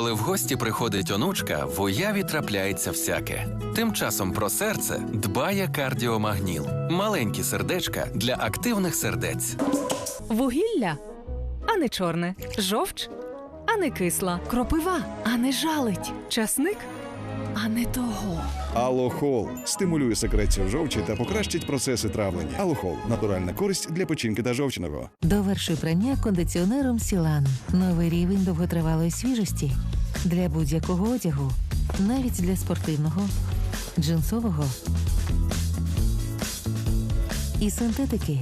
Коли в гості приходить онучка, в уяві трапляється всяке. Тим часом про серце дбає кардіомагніл. Маленькі сердечка для активних сердець. Вугілля, а не чорне. Жовч, а не кисла. Кропива, а не жалить. Часник, а не того. Алохол стимулює секрецію жовчі та покращить процеси травлення. Алохол натуральна користь для печінки та жовчного. Довершуй прання кондиціонером Сілан. Новий рівень довготривалої свіжості для будь-якого одягу, навіть для спортивного, джинсового і синтетики.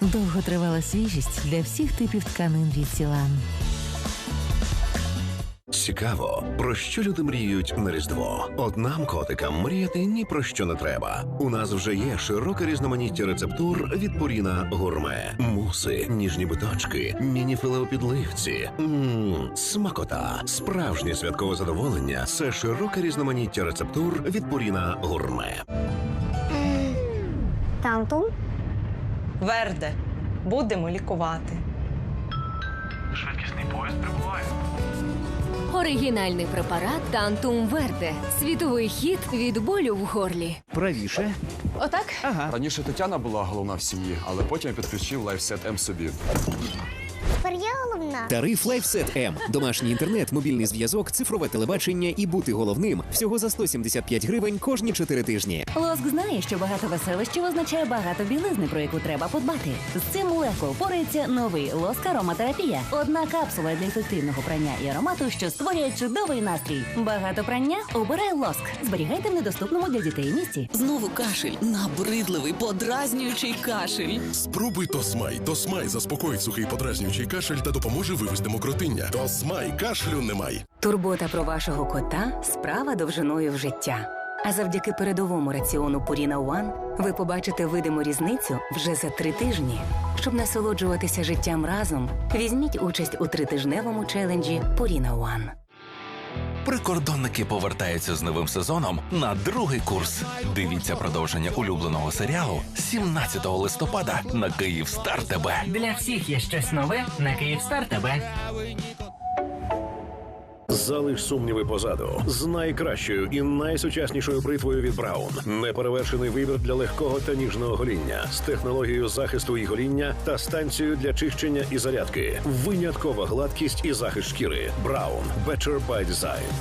Довготривала свіжість для всіх типів тканин від Сілан. Цікаво, про що люди мріють на Різдво. От нам, котикам, мріяти ні про що не треба. У нас вже є широке різноманіття рецептур від Purina Гурме. Муси, ніжні биточки, міні-філе у підливці. Мм, смакота, справжнє святкове задоволення. Це широке різноманіття рецептур від Purina Гурме. Тантум? Верде, будемо лікувати. Швидкісний поїзд прибуває. Оригінальний препарат Тантум Верде. Світовий хід від болю в горлі. Правіше. Отак? Ага. Раніше Тетяна була головна в сім'ї, але потім я підключив лайфсет М собі. Тепер я головна. Тариф LifeSet M. Домашній інтернет, мобільний зв'язок, цифрове телебачення і бути головним всього за 175 гривень кожні 4 тижні. Лоск знає, що багато веселищів означає багато білизни, про яку треба подбати. З цим легко впорається новий лоск ароматерапія. Одна капсула для ефективного прання і аромату, що створює чудовий настрій. Багато прання обирай лоск. Зберігайте в недоступному для дітей місці. Знову кашель. Набридливий, подразнюючий кашель. Спробуй Тосмай. Тосмай заспокоїть сухий подразнюючий кашель та допоможе вивести мокротиння. Тосмай кашлю немає. Турбота про вашого кота справа довжиною в життя. А завдяки передовому раціону Purina One ви побачите видиму різницю вже за три тижні. Щоб насолоджуватися життям разом, візьміть участь у тритижневому челенджі Purina One. Прикордонники повертаються з новим сезоном на другий курс. Дивіться продовження улюбленого серіалу 17 листопада на Київстар ТБ. Для всіх є щось нове на Київстар тебе. Залиш сумніви позаду з найкращою і найсучаснішою бритвою від Браун. Неперевершений вибір для легкого та ніжного гоління з технологією захисту і гоління та станцією для чищення і зарядки. Виняткова гладкість і захист шкіри. Браун Better by Design.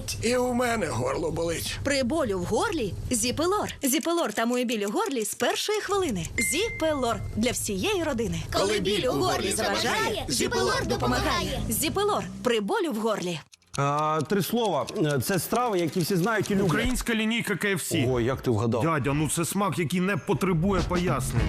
Болить. І у мене горло болить. При болю в горлі Зіпелор. Зіпелор тамує біль у горлі з першої хвилини. Зіпелор для всієї родини. Коли біль у горлі заважає, Зіпелор допомагає. Зіпелор при болю в горлі. А, три слова. Це страви, які всі знають і люблять. Українська лінійка KFC. Ой, як ти вгадав. Дядя, ну це смак, який не потребує пояснень.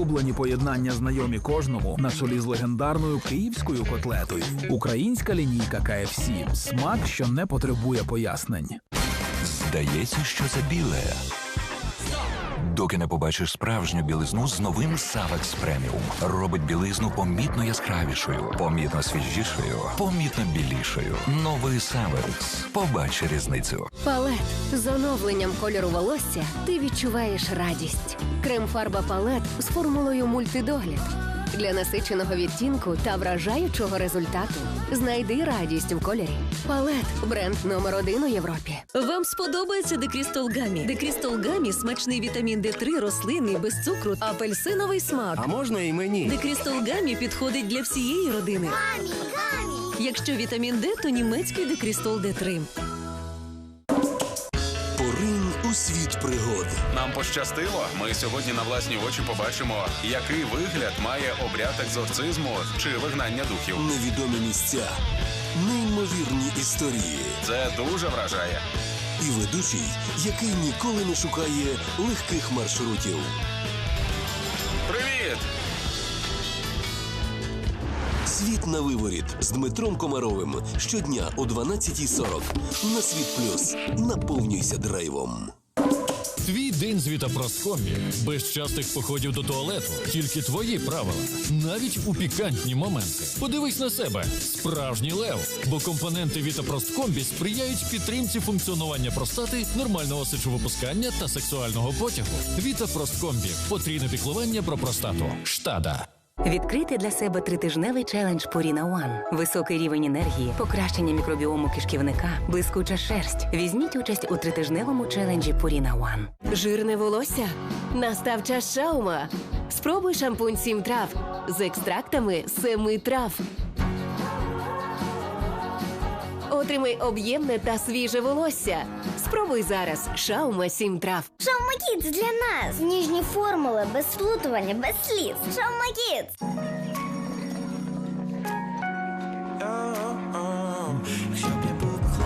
Улюблені поєднання знайомі кожному на чолі з легендарною київською котлетою. Українська лінійка KFC. Смак, що не потребує пояснень. Здається, що це біле. Доки не побачиш справжню білизну з новим Савекс Преміум. Робить білизну помітно яскравішою, помітно свіжішою, помітно білішою. Новий Савекс. Побач різницю. Палет з оновленням кольору волосся ти відчуваєш радість. Крем-фарба палет з формулою мультидогляд. Для насиченого відтінку та вражаючого результату знайди радість в кольорі. Палет бренд номер один у Європі. Вам сподобається Декрістол Гамі? Декрістол Гамі – смачний вітамін Д3, рослинний, без цукру, апельсиновий смак. А можна і мені? Декрістол Гамі підходить для всієї родини. Гамі, гамі. Якщо вітамін Д, то німецький Декрістол Д3. У світ пригод. Нам пощастило. Ми сьогодні на власні очі побачимо, який вигляд має обряд екзорцизму чи вигнання духів. Невідомі місця, неймовірні історії. Це дуже вражає. І ведучий, який ніколи не шукає легких маршрутів. Привіт! Світ на виворіт з Дмитром Комаровим щодня о 12.40 на світ плюс. Наповнюйся драйвом. Твій день з Вітапросткомбі. Без частих походів до туалету. Тільки твої правила. Навіть у пікантні моменти. Подивись на себе. Справжній лев. Бо компоненти Вітапросткомбі сприяють підтримці функціонування простати, нормального сечовипускання та сексуального потягу. Вітапросткомбі. Потрійне піклування про простату. Штада. Відкрити для себе тритижневий челендж Purina One. Високий рівень енергії, покращення мікробіому кишківника, блискуча шерсть. Візьміть участь у тритижневому челенджі Purina One. Жирне волосся. Настав час шаума. Спробуй шампунь сім трав з екстрактами семи трав. Отримай об'ємне та свіже волосся. Спробуй зараз шаума сім трав. Шаума Кідс для нас. Ніжні формули, без сплутування, без сліз. Шаума ніхто не прихопиш,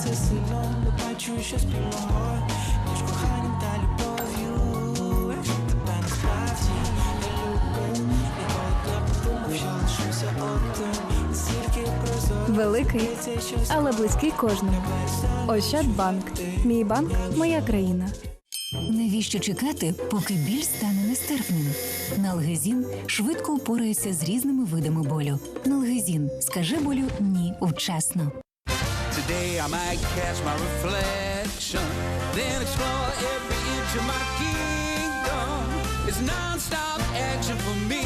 це. Сильно, не бачу, що спільного Великий, але близький кожному. Ощадбанк. Мій банк, моя країна. Навіщо чекати, поки біль стане нестерпним? Налгезін швидко впорається з різними видами болю. Налгезін скаже болю ні вчасно. Today I might catch my reflection, then explore every inch of my kingdom. It's non-stop action for me,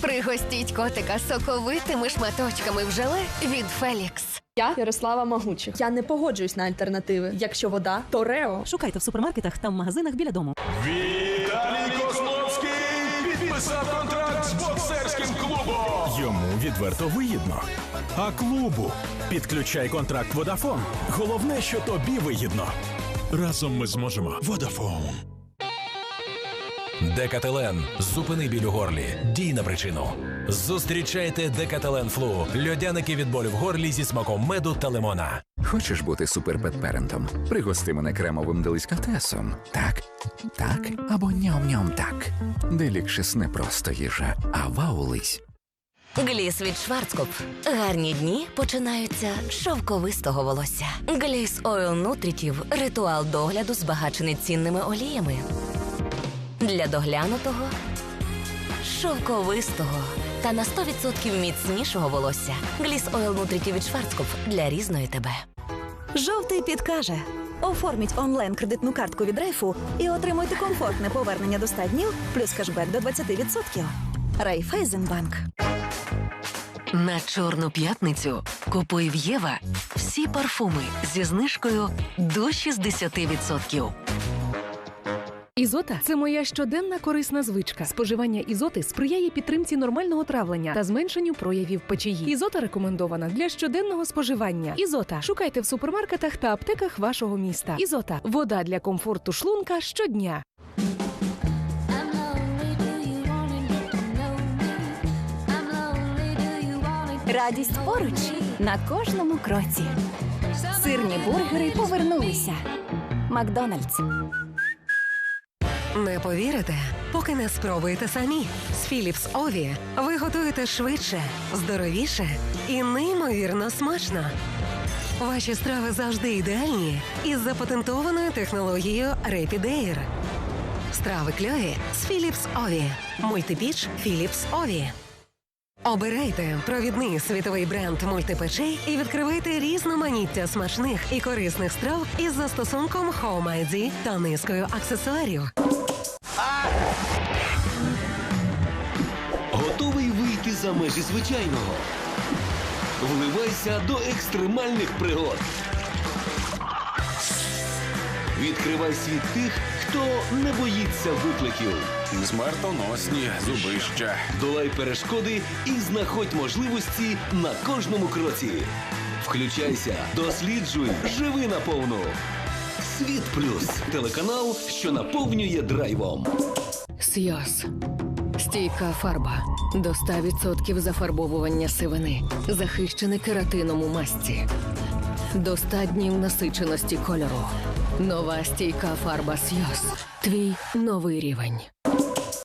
Пригостіть котика соковитими шматочками в желе від Фелікс. Я Ярослава Магучих. Я не погоджуюсь на альтернативи. Якщо вода, то Рео. Шукайте в супермаркетах та в магазинах біля дому. Віталій Козловський підписав контракт з боксерським клубом. Йому відверто вигідно. А клубу підключай контракт Водафон. Головне, що тобі вигідно. Разом ми зможемо. Водафон. Декателен. Зупини біль у горлі. Дій на причину. Зустрічайте Декателен Флу. Льодяники від болю в горлі зі смаком меду та лимона. Хочеш бути суперпетперентом? Пригости мене кремовим делікатесом. Так, так або ням-ням так. Делікшес не просто їжа, а ваулись. Гліс від Шварцкоп. Гарні дні починаються з шовковистого волосся. Гліс Ойл Нутрітів ритуал догляду збагачений цінними оліями. Для доглянутого, шовковистого та на 100% міцнішого волосся. Гліс Ойл Нутрітів від Шварцкоп для різної тебе. Жовтий підкаже. Оформіть онлайн кредитну картку від Райфу і отримуйте комфортне повернення до 100 днів плюс кешбек до 20%. Райфайзенбанк. На чорну п'ятницю купуй в Єва всі парфуми зі знижкою до 60%. Ізота це моя щоденна корисна звичка. Споживання ізоти сприяє підтримці нормального травлення та зменшенню проявів печії. Ізота рекомендована для щоденного споживання. Ізота шукайте в супермаркетах та аптеках вашого міста. Ізота вода для комфорту шлунка щодня. Радість поруч на кожному кроці. Сирні бургери повернулися. Макдональдс. Не повірите, поки не спробуєте самі. З Philips Ові ви готуєте швидше, здоровіше і неймовірно смачно. Ваші страви завжди ідеальні із запатентованою технологією Rapid Air. Страви кльові з Philips Ові. Мультипіч Philips Ові. Обирайте провідний світовий бренд мультипечей і відкривайте різноманіття смачних і корисних страв із застосунком Home та низкою аксесуарів. За межі звичайного. Вливайся до екстремальних пригод. Відкривай світ тих, хто не боїться викликів. Смертоносні зубища. Долай перешкоди і знаходь можливості на кожному кроці. Включайся, досліджуй, живи наповну. Світ плюс телеканал, що наповнює драйвом. Сйоз. Стійка фарба. До 100% зафарбовування сивини. Захищене кератином у масці. До 100 днів насиченості кольору. Нова стійка фарба Сйоз. Твій новий рівень.